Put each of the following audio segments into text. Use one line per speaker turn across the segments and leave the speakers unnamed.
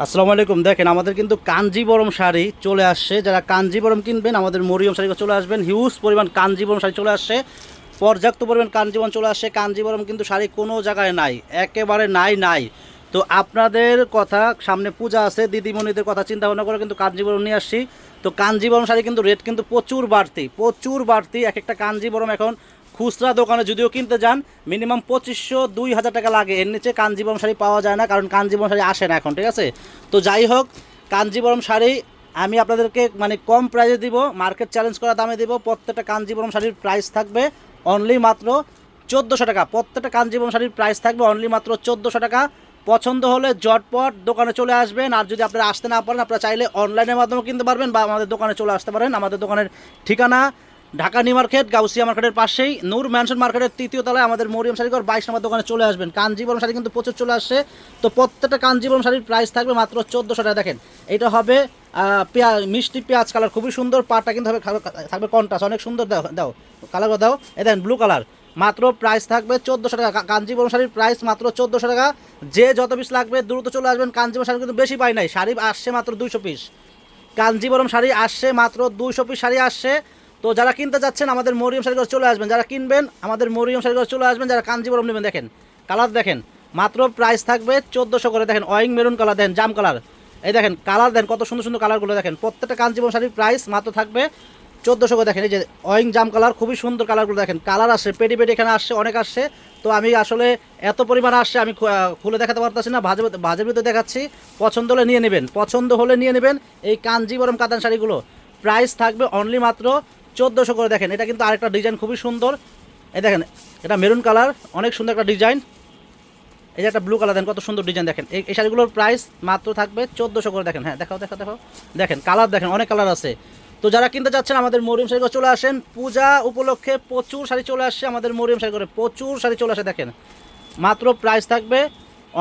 আসসালামু আলাইকুম। দেখেন, আমাদের কিন্তু কাঞ্জিবরম শাড়ি চলে আসছে। যারা কাঞ্জিবরম কিনবেন, আমাদের মরিয়ম শাড়ি চলে আসবেন। হিউজ পরিমাণ কাঞ্জিবরম শাড়ি চলে আসছে। পর্যাপ্ত পরিমাণ কাঞ্জিবরম চলে আসছে। কাঞ্জিবরম কিন্তু শাড়ি কোনো জায়গায় নাই। একেবারে নাই নাই। তো আপনাদের কথা, সামনে পূজা আছে, দিদিমণিদের কথা চিন্তা ভাবনা করে কিন্তু কাঞ্জিবরম নিয়ে আসছি। তো কাঞ্জিবরম শাড়ি কিন্তু রেট কিন্তু প্রচুর বাড়তি প্রচুর বাড়তি। এক একটা কাঞ্জিবরম এখন খুচরা দোকানে যদিও কিনতে যান, মিনিমাম পঁচিশশো, দুই হাজার টাকা লাগে। এর নিচে কাঞ্জিবরম শাড়ি পাওয়া যায় না, কারণ কাঞ্জিবরম শাড়ি আসে না এখন, ঠিক আছে? তো যাই হোক, কাঞ্জিবরম শাড়ি আমি আপনাদেরকে মানে কম প্রাইসে দিব মার্কেট চ্যালেঞ্জ করা দামে দিব, প্রত্যেকটা কাঞ্জিবরম শাড়ির প্রাইস থাকবে অনলি মাত্র চোদ্দোশো টাকা। প্রত্যেকটা কাঞ্জিবরম শাড়ির প্রাইস থাকবে অনলি মাত্র চোদ্দোশো টাকা। পছন্দ হলে জটপট দোকানে চলে আসবেন, আর যদি আপনারা আসতে না পারেন, আপনারা চাইলে অনলাইনের মাধ্যমে কিনতে পারবেন বা আমাদের দোকানে চলে আসতে পারেন। আমাদের দোকানের ঠিকানা ঢাকা নিউ মার্কেট, গাউসিয়া মার্কেটের পাশেই। নূর ম্যানশন মার্কেটের তৃতীয় তলায় আমাদের মরিয়ম শাড়িঘর বাইশ নম্বর দোকানে চলে আসবেন। কাঞ্জিবরম শাড়ি কিন্তু প্রচুর চলে আসছে। তো প্রত্যেকটা কাঞ্জিবরম শাড়ির প্রাইস থাকবে মাত্র চোদ্দোশো টাকা। দেখেন, এটা হবে পেঁয়াজ মিষ্টি পেঁয়াজ কালার খুবই সুন্দর। পাটা কিন্তু হবে থাকবে কন্ট্রাস্ট অনেক সুন্দর দাও দাও কালার দাও। এ দেন ব্লু কালার মাত্র প্রাইস থাকবে চোদ্দোশো টাকা। কাঞ্জিবরম শাড়ির প্রাইস মাত্র চোদ্দোশো টাকা। যে যত পিস লাগবে, দ্রুত চলে আসবেন। কাঞ্জিবরম শাড়ি কিন্তু বেশি পাই নাই। শাড়ি আসছে মাত্র দুইশো পিস কাঞ্জিবরম শাড়ি আসছে মাত্র দুইশো পিস শাড়ি আসছে। তো যারা কিনতে যাচ্ছেন আমাদের মরিয়ম শাড়িঘর চলে আসবেন, যারা কিনবেন আমাদের মরিয়ম শাড়িঘর চলে আসবেন, যারা কাঞ্জিবরম নেবেন, দেখেন, কালার দেখেন, মাত্র প্রাইস থাকবে চোদ্দোশো করে, দেখেন, অয়িং মেরুন কালার, দেখেন, জাম কালার। এই দেখেন, কালার দেন কত সুন্দর সুন্দর কালারগুলো দেখেন, প্রত্যেকটা কাঞ্জিবরম শাড়ির প্রাইস মাত্র থাকবে চোদ্দোশো করে, দেখেন, এই যে অয়িং জাম কালার, খুবই সুন্দর কালারগুলো দেখেন, কালার আসছে, পেটি পেটি এখানে আসছে, অনেক আসছে। তো আমি আসলে এত পরিমাণ আসছে, আমি খুলে দেখাতে পারতেছি না ভাজে ভাজের ভিতরে দেখাচ্ছি, পছন্দ হলে নিয়ে নেবেন, পছন্দ হলে নিয়ে নেবেন এই কাঞ্জিবরম কাতান শাড়িগুলো। প্রাইস থাকবে অনলি মাত্র চোদ্দোশো করে দেখেন, এটা কিন্তু আরেকটা ডিজাইন খুবই সুন্দর। এই দেখেন, এটা মেরুন কালার অনেক সুন্দর একটা ডিজাইন এই যে একটা ব্লু কালার দেন কত সুন্দর ডিজাইন দেখেন। এই শাড়িগুলোর প্রাইস মাত্র থাকবে চোদ্দোশো করে, দেখেন হ্যাঁ দেখাও দেখাও দেখাও। দেখেন কালার দেখেন, অনেক কালার আছে। তো যারা কিনতে চাচ্ছেন আমাদের মরিয়ম শাড়ি চলে আসেন, পূজা উপলক্ষে প্রচুর শাড়ি চলে আসছে আমাদের মরিয়ম শাড়ি করে প্রচুর শাড়ি চলে আসে, দেখেন। মাত্র প্রাইস থাকবে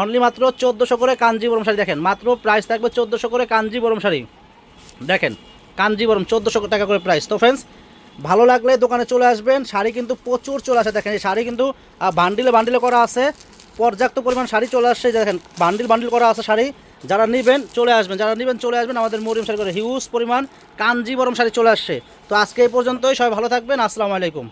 অনলি মাত্র চোদ্দোশো করে কাঞ্জিবরম শাড়ি, দেখেন, মাত্র প্রাইস থাকবে চোদ্দোশো করে কাঞ্জিবরম শাড়ি। দেখেন কাঞ্জিবরম চোদ্দোশো টাকা করে প্রাইস তো ফ্রেন্ডস ভালো লাগলে দোকানে চলে আসবেন। শাড়ি কিন্তু প্রচুর চলে আসে, দেখেন এই শাড়ি কিন্তু বান্ডিলে বান্ডিলে করা আছে। পর্যাপ্ত পরিমাণ শাড়ি চলে আসছে দেখেন বান্ডিল বান্ডিল করা আছে শাড়ি। যারা নেবেন, চলে আসবেন। যারা নেবেন, চলে আসবেন। আমাদের মরিম শাড়ি করে হিউজ পরিমাণ কাঞ্জিবরম শাড়ি চলে আসছে। তো আজকে এই পর্যন্তই, সবাই ভালো থাকবেন। আসসালামু আলাইকুম।